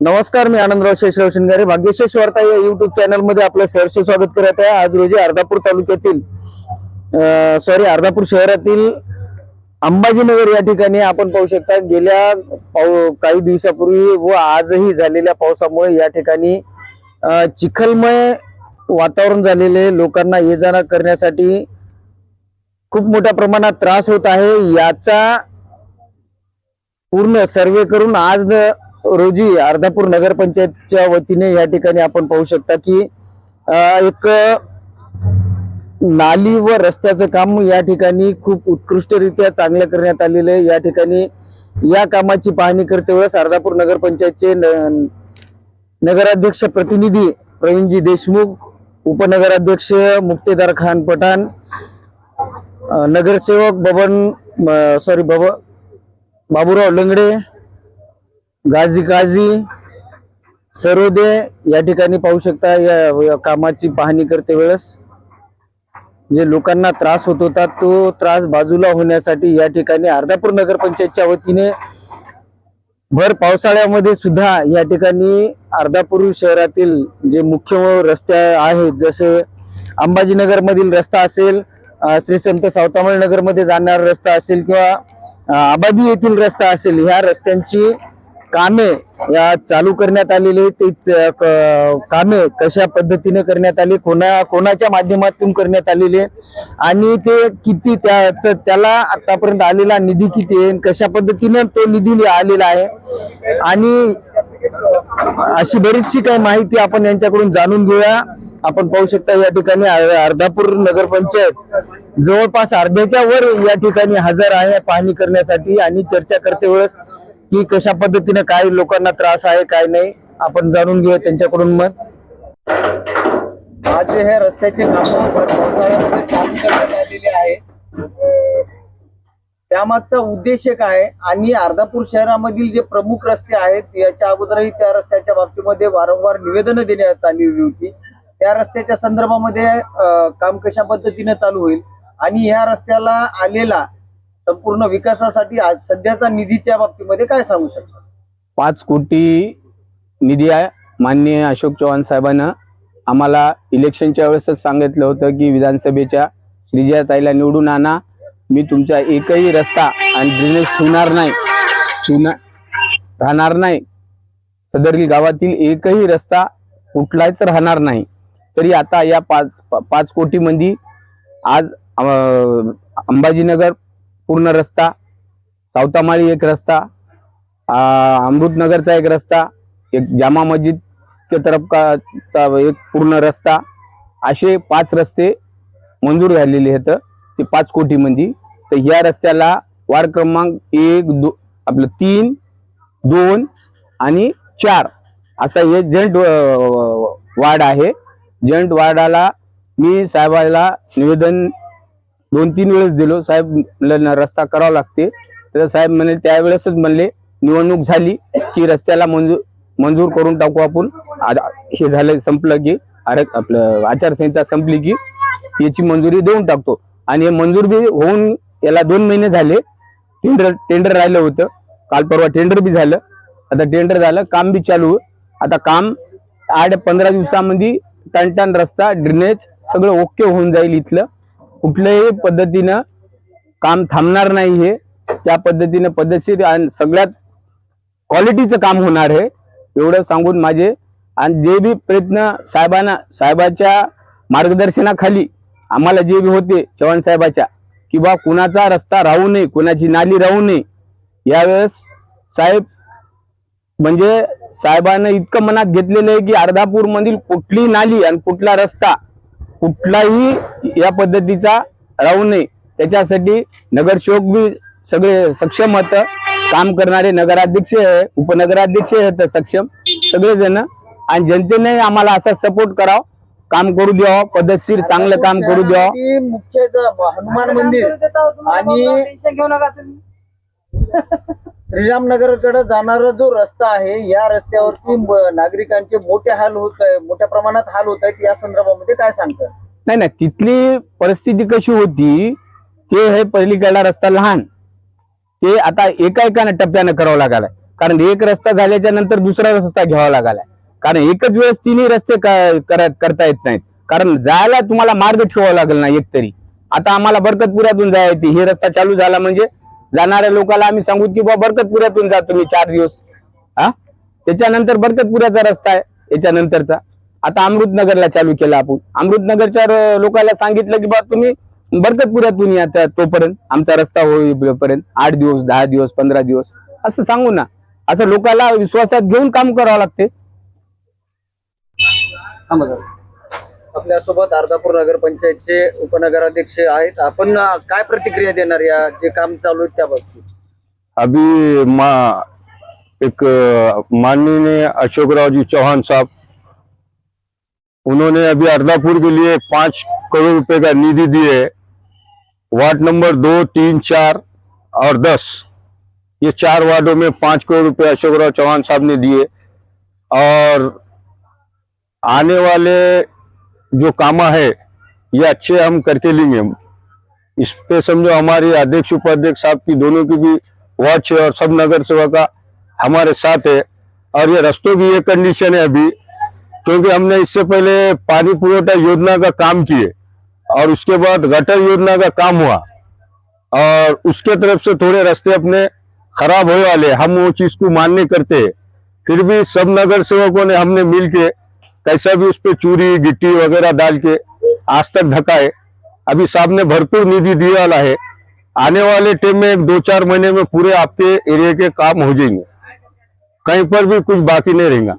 नमस्कार मी आनंदराव शेषराव शिंगारे. भाग्यशेष वार्ता या युट्यूब चॅनलमध्ये आपलं सहर्ष स्वागत करत आहे. आज रोजी अर्धापूर तालुक्यातील सॉरी अर्धापूर शहरातील अंबाजीनगर या ठिकाणी आपण पाहू शकता गेल्या पाऊ काही दिवसापूर्वी व आजही झालेल्या पावसामुळे या ठिकाणी चिखलमय वातावरण झालेले लोकांना ये जाणं करण्यासाठी खूप मोठ्या प्रमाणात त्रास होत आहे. याचा पूर्ण सर्वे करून आज रोजी अर्धापूर नगरपंचायतच्या वतीने या ठिकाणी आपण पाहू शकता की एक नाली व रस्त्याचं काम या ठिकाणी खूप उत्कृष्टरित्या चांगलं करण्यात आलेलं आहे. या ठिकाणी या कामाची पाहणी करते वेळेस अर्धापूर नगरपंचायतचे न- नगराध्यक्ष प्रतिनिधी प्रवीणजी देशमुख उपनगराध्यक्ष मुक्तेदार खान पठाण नगरसेवक बबन सॉरी बब बाबूराव लंगडे गाजी काजी सरोदे या ठिकाणी पाहू शकता या या कामाची पाहणी करते वेळेस. जे लोकांना त्रास होत होता तो त्रास बाजूला होण्यासाठी या ठिकाणी अर्धापूर नगरपंचायतच्या वतीने भर पावसाळ्यामध्ये सुद्धा या ठिकाणी अर्धापूर शहरातील जे मुख्य रस्ते आहेत जसे अंबाजीनगर मधील रस्ता असेल श्री संत सावतामळ नगरमध्ये जाणारा रस्ता असेल किंवा आबादी येथील रस्ता असेल ह्या रस्त्यांची कामे या चालू करण्यात आलेली तेच कामे कशा पद्धतीने करण्यात आली कोणा कोणाच्या माध्यमातून करण्यात आलेले आणि ते किती त्याच त्याला आतापर्यंत आलेला निधी किती आहे कशा पद्धतीने तो निधी आलेला आहे. आणि अशी बरीचशी काही माहिती आपण यांच्याकडून जाणून घेऊया. आपण पाहू शकता या ठिकाणी अर्धापूर नगरपंचायत जवळपास अर्ध्याच्या वर या ठिकाणी हजर आहे पाहणी करण्यासाठी आणि चर्चा करते वेळेस की कशा पद्धतीने काय लोकांना त्रास आहे काय नाही आपण जाणून घेऊया त्यांच्याकडून मग आज हे रस्त्याचे काम पावसाळ्यामध्ये चालू करण्यात आहे. त्यामागचा उद्देश काय आणि अर्धापूर शहरामधील जे प्रमुख रस्ते आहेत याच्या अगोदरही त्या रस्त्याच्या बाबतीमध्ये वारंवार निवेदनं देण्यात आलेली होती. त्या रस्त्याच्या संदर्भामध्ये काम कशा पद्धतीने चालू होईल आणि ह्या रस्त्याला आलेला संपूर्ण विकासासाठी आज सध्याचा निधीच्या बाबतीमध्ये काय सांगू शकता? पाच कोटी निधी आहे. माननीय अशोक चव्हाण साहेबांना आम्हाला इलेक्शनच्या वेळेसच सांगितलं होतं की विधानसभेच्या श्रीजयाताईला निवडून आणा. मी तुमचा एकही रस्ता आणि ड्रेनेज ठेवणार नाही. राहणार नाही. सदरली गावातील एकही रस्ता कुठलाच राहणार नाही. तरी आता या पाच पाच कोटीमध्ये आज अंबाजीनगर पूर्ण रस्ता सावतामाळी एक रस्ता अमृतनगरचा एक रस्ता एक जामा मस्जिद के तरफ का एक पूर्ण रस्ता असे पाच रस्ते मंजूर झालेले आहेत. ते पाच कोटीमध्ये. तर ह्या रस्त्याला वार्ड क्रमांक एक दो आपलं तीन दोन आणि चार असा हे जंट वार्ड आहे. जंट वार्डाला मी साहेबाला निवेदन दोन तीन वेळेस दिलो. साहेब रस्ता करावा लागते. तर साहेब म्हणे त्यावेळेसच म्हणले निवडणूक झाली की रस्त्याला मंजूर मंजूर करून टाकू आपण. हे झालं संपलं की अरे आपलं आचारसंहिता संपली की याची मंजुरी देऊन टाकतो. आणि हे मंजूर बी होऊन याला दोन महिने झाले. टेंडर टेंडर राहिलं होतं. काल परवा टेंडर बी झालं. आता टेंडर झालं काम बी चालू. आता काम आठ पंधरा दिवसामध्ये टनटन रस्ता ड्रेनेज सगळं ओके होऊन जाईल इथलं. कुठल्याही पद्धतीनं काम थांबणार नाही हे. त्या पद्धतीनं पद्धतशीर आणि सगळ्यात क्वालिटीचं काम होणार आहे एवढं सांगून माझे आणि जे बी प्रयत्न साहेबांना साहेबाच्या मार्गदर्शनाखाली आम्हाला जे बी होते चव्हाण साहेबाच्या की बा कुणाचा रस्ता राहू नये कुणाची नाली राहू नये यावेळेस साहेब म्हणजे साहेबानं इतकं मनात घेतलेलं आहे की अर्धापूरमधील कुठली नाली आणि कुठला रस्ता कुठलाही या पद्धतीचा राहू नये. त्याच्यासाठी नगरसेवक बी सगळे सक्षम होत. काम करणारे नगराध्यक्ष उपनगराध्यक्ष आहेत सक्षम. सगळेजण. आणि जनतेने आम्हाला असा सपोर्ट करावा. काम करू द्यावं. पद्धतशीर चांगलं काम करू द्यावं. मुख्य हनुमान मंदिर. आणि- श्रीरामनगरकडे जाणारा जो रस्ता आहे या रस्त्यावरती नागरिकांचे मोठे हाल होत आहे मोठ्या प्रमाणात हाल होत आहेत या संदर्भामध्ये काय सांगतात नाही नाही तिथली परिस्थिती कशी होती ते हे पहिलीकडला रस्ता लहान. ते आता एका एकानं टप्प्यानं करावं लागायला कारण एक रस्ता झाल्याच्यानंतर दुसरा रस्ता घ्यावा लागला कारण एकच वेळेस तिन्ही रस्ते करता येत नाहीत. कारण जायला तुम्हाला मार्ग ठेवावा लागेल ना एक तरी. आता आम्हाला बरकतपुऱ्यातून जायची हे रस्ता चालू झाला म्हणजे जाणाऱ्या लोकांना आम्ही सांगू की बाबा बरकतपुऱ्यातून जा तुम्ही चार दिवस. हा? त्याच्यानंतर बरकतपुऱ्याचा रस्ता आहे याच्यानंतरचा. आता अमृतनगरला चालू केला आपण. अमृतनगरच्या लोकांना सांगितलं की बा तुम्ही बरकतपुऱ्यातून या त्या- तोपर्यंत. आमचा रस्ता होईपर्यंत. आठ दिवस दहा दिवस पंधरा दिवस. असं सांगू ना. असं लोकांना विश्वासात घेऊन काम करावं लागते. आपल्यासोबत अर्धापूर नगर पंचायतचे उपनगराध्यक्ष आहेत. आपण काय प्रतिक्रिया देणार या जे काम चालू आहे त्या बाबतीत अभी मा एक माननीय अशोकराव जी चौहान साहब उन्होंने अभी अर्धापुर के लिए पांच करोड़ रुपए का निधि दिए वार्ड नंबर दो तीन चार और दस ये चार वार्डों में पांच करोड़ रुपए अशोकराव चौहान साहब ने दिए। और आने वाले जो कामा है, ये अच्छे हम करके लेंगे। इस पे समझो हमारे अध्यक्ष, उपाध्यक्ष साहब की दोनों की भी वॉच है और सब नगर सेवा का हमारे साथ है। और ये रस्तों की ये कंडीशन है अभी, क्योंकि हमने इससे पहले पानी पुरोठा योजना का काम किए और उसके बाद गटर योजना का काम हुआ। और उसके तरफ़ से थोड़े रास्ते अपने खराब होने वाले हम वो चीज़ को मान्य करते फिर भी सब नगर सेवकों ने हमने मिल के कैसा भी उस पर चूरी, गिट्टी वगैरह डाल के आज तक ढका है अभी साहब ने भरपूर निधि दिए वाला है। आने वाले टाइम में एक दो चार महीने में पूरे आपके एरिया के काम हो जाएँगे। कहीं पर भी कुछ बाकी नहीं रहेगा।